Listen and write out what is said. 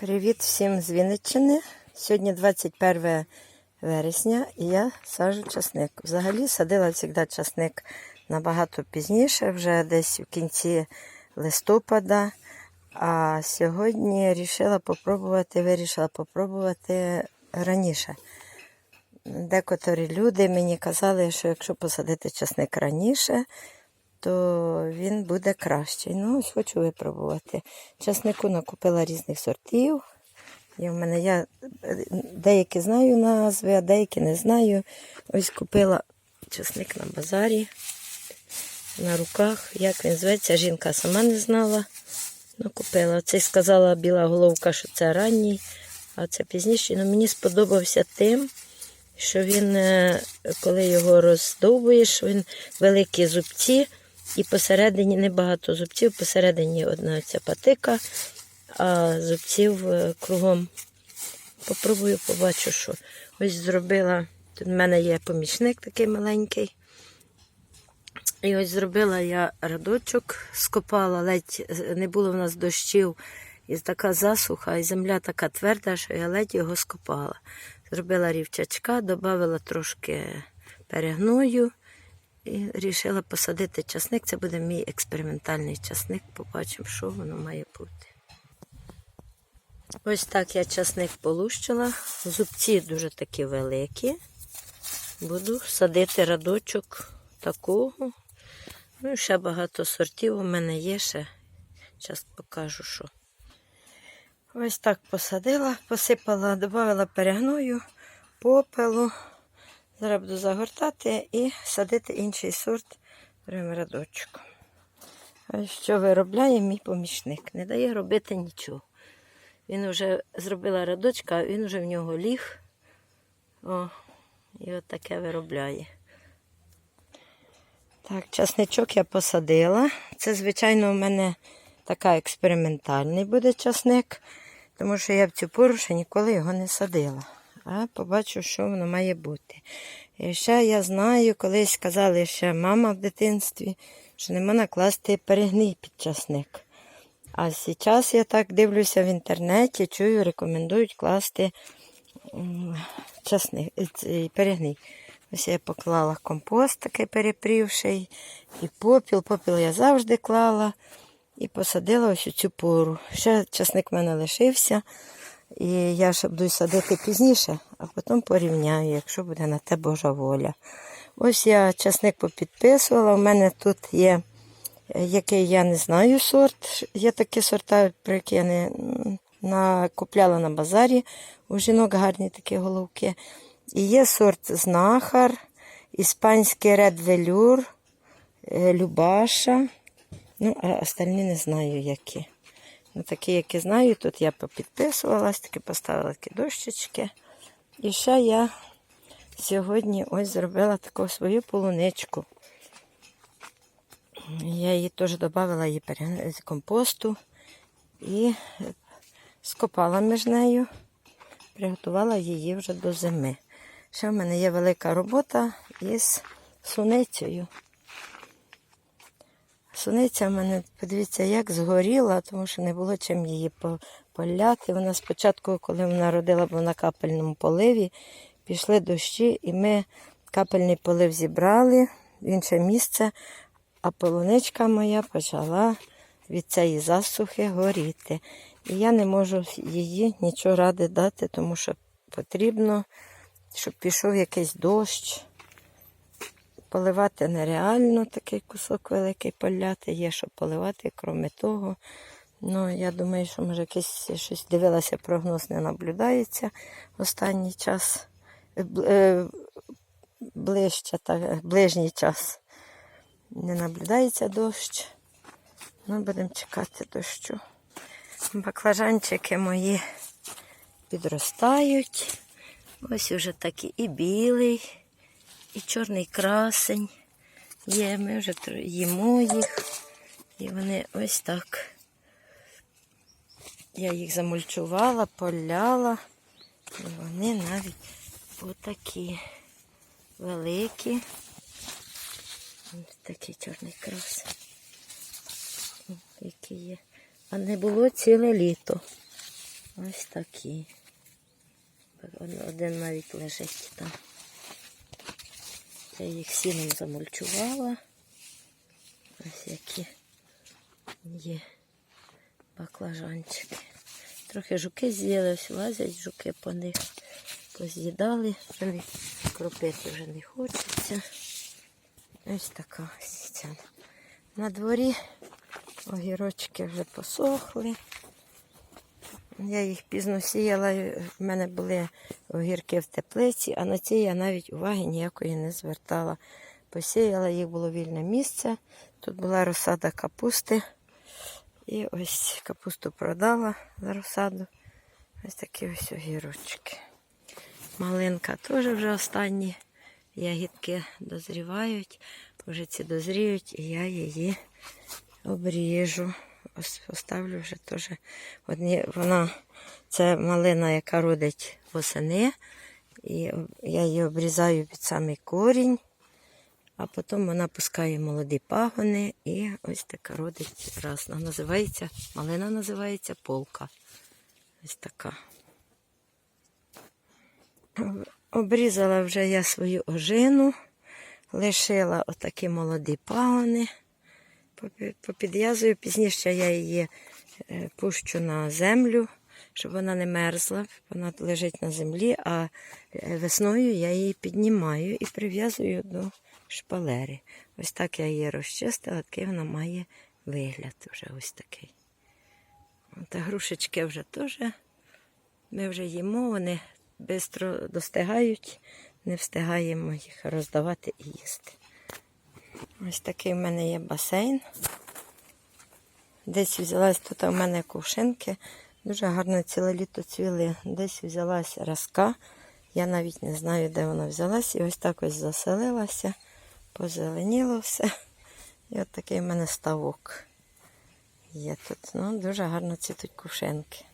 Привіт всім з Вінниччини. Сьогодні 21 вересня і я саджу часник. Взагалі садила завжди часник набагато пізніше, вже десь в кінці листопада. А сьогодні вирішила попробувати, вирішила попробувати раніше. Декоторі люди мені казали, що якщо посадити часник раніше, то він буде кращий. Ну, ось хочу випробувати. Часнику накупила різних сортів. І в мене я деякі знаю назви, а деякі не знаю. Ось купила часник на базарі на руках. Як він зветься, жінка сама не знала. Ну, купила. Це сказала біла головка, що це ранній, а це пізніший. Ну, мені сподобався тим, що він, е, коли його роздовбуєш, він великі зубці. І посередині небагато зубців, посередині одна ця патика, а зубців е, кругом. Попробую, побачу, що. Ось зробила. Тут в мене є помічник такий маленький. І ось зробила я радочок, скопала, ледь е, не було в нас дощів, і така засуха, і земля така тверда, що я ледь його скопала. Зробила рівчачка, додала трошки перегною. І вирішила посадити часник. Це буде мій експериментальний часник. Побачимо, що воно має бути. Ось так я часник полущила. Зубці дуже такі великі. Буду садити радочок такого. Ну і ще багато сортів у мене є ще. Зараз покажу, що. Ось так посадила, посипала, додала перегною, попелу. Зараз буду загортати і садити інший сорт прямо радочок. Ось що виробляє мій помічник. Не дає робити нічого. Він вже зробила радочка, він вже в нього ліг. О, і от таке виробляє. Так, часничок я посадила. Це, звичайно, у мене така експериментальний буде часник, тому що я в цю пору ще ніколи його не садила а побачу, що воно має бути. І ще я знаю, колись казали ще мама в дитинстві, що не можна класти перегній під часник. А зараз я так дивлюся в інтернеті, чую, рекомендують класти часник, цей перегній. Ось я поклала компост такий перепрівший, і попіл. Попіл я завжди клала і посадила ось цю пору. Ще часник в мене лишився. І я ще буду садити пізніше, а потім порівняю, якщо буде на те Божа воля. Ось я часник попідписувала. У мене тут є, який я не знаю сорт. Є такі сорта, про які я не накупляла на базарі. У жінок гарні такі головки. І є сорт знахар, іспанський Velour, Любаша. Ну, а остальні не знаю які. Ну, такі, які знаю, тут я попідписувалась, таки поставила такі дощечки. І ще я сьогодні ось зробила таку свою полуничку. Я її теж додала її з компосту і скопала між нею, приготувала її вже до зими. Ще в мене є велика робота із суницею. Суниця в мене, подивіться, як згоріла, тому що не було чим її поляти. Вона спочатку, коли вона родила, була на капельному поливі, пішли дощі, і ми капельний полив зібрали в інше місце, а полуничка моя почала від цієї засухи горіти. І я не можу її нічого ради дати, тому що потрібно, щоб пішов якийсь дощ. Поливати нереально такий кусок великий поляти, є що поливати, крім того. Ну, я думаю, що може якесь щось дивилася, прогноз не наблюдається останній час, е, ближче, так, ближній час. Не наблюдається дощ. Ну, будемо чекати дощу. Баклажанчики мої підростають. Ось уже такий і білий. І чорний красень є. Ми вже їмо їх. І вони ось так. Я їх замульчувала, поляла. І вони навіть отакі великі. Ось такий чорний красень. Який є. А не було ціле літо. Ось такі. Один навіть лежить там. Я їх сіном замульчувала. Ось які є баклажанчики. Трохи жуки з'їли, ось лазять жуки по них. Поз'їдали, вже кропити вже не хочеться. Ось така ця. На дворі огірочки вже посохли. Я їх пізно сіяла, в мене були огірки в теплиці, а на ці я навіть уваги ніякої не звертала. Посіяла, їх було вільне місце. Тут була розсада капусти. І ось капусту продала за розсаду. Ось такі ось огірочки. Малинка теж вже останні ягідки дозрівають. Вже ці дозріють, і я її обріжу. Ось Поставлю вже теж. Вона це малина, яка родить восени. І я її обрізаю під самий корінь, а потім вона пускає молоді пагони і ось така родить красна. Називається, малина називається полка. Ось така. Обрізала вже я свою ожину, лишила отакі молоді пагони. Попі- Попідв'язую, пізніше я її е, пущу на землю, щоб вона не мерзла. Вона лежить на землі, а е, весною я її піднімаю і прив'язую до шпалери. Ось так я її розчистила, такий вона має вигляд вже ось такий. Та грушечки вже теж. Ми вже їмо, вони швидко достигають, не встигаємо їх роздавати і їсти. Ось такий в мене є басейн. Десь взялась тут у мене кувшинки. Дуже гарно ціле літо цвіли. Десь взялась разка. Я навіть не знаю, де вона взялась. І ось так ось заселилася, позеленіло все. І от такий в мене ставок є тут. Ну, дуже гарно цвітуть кувшинки.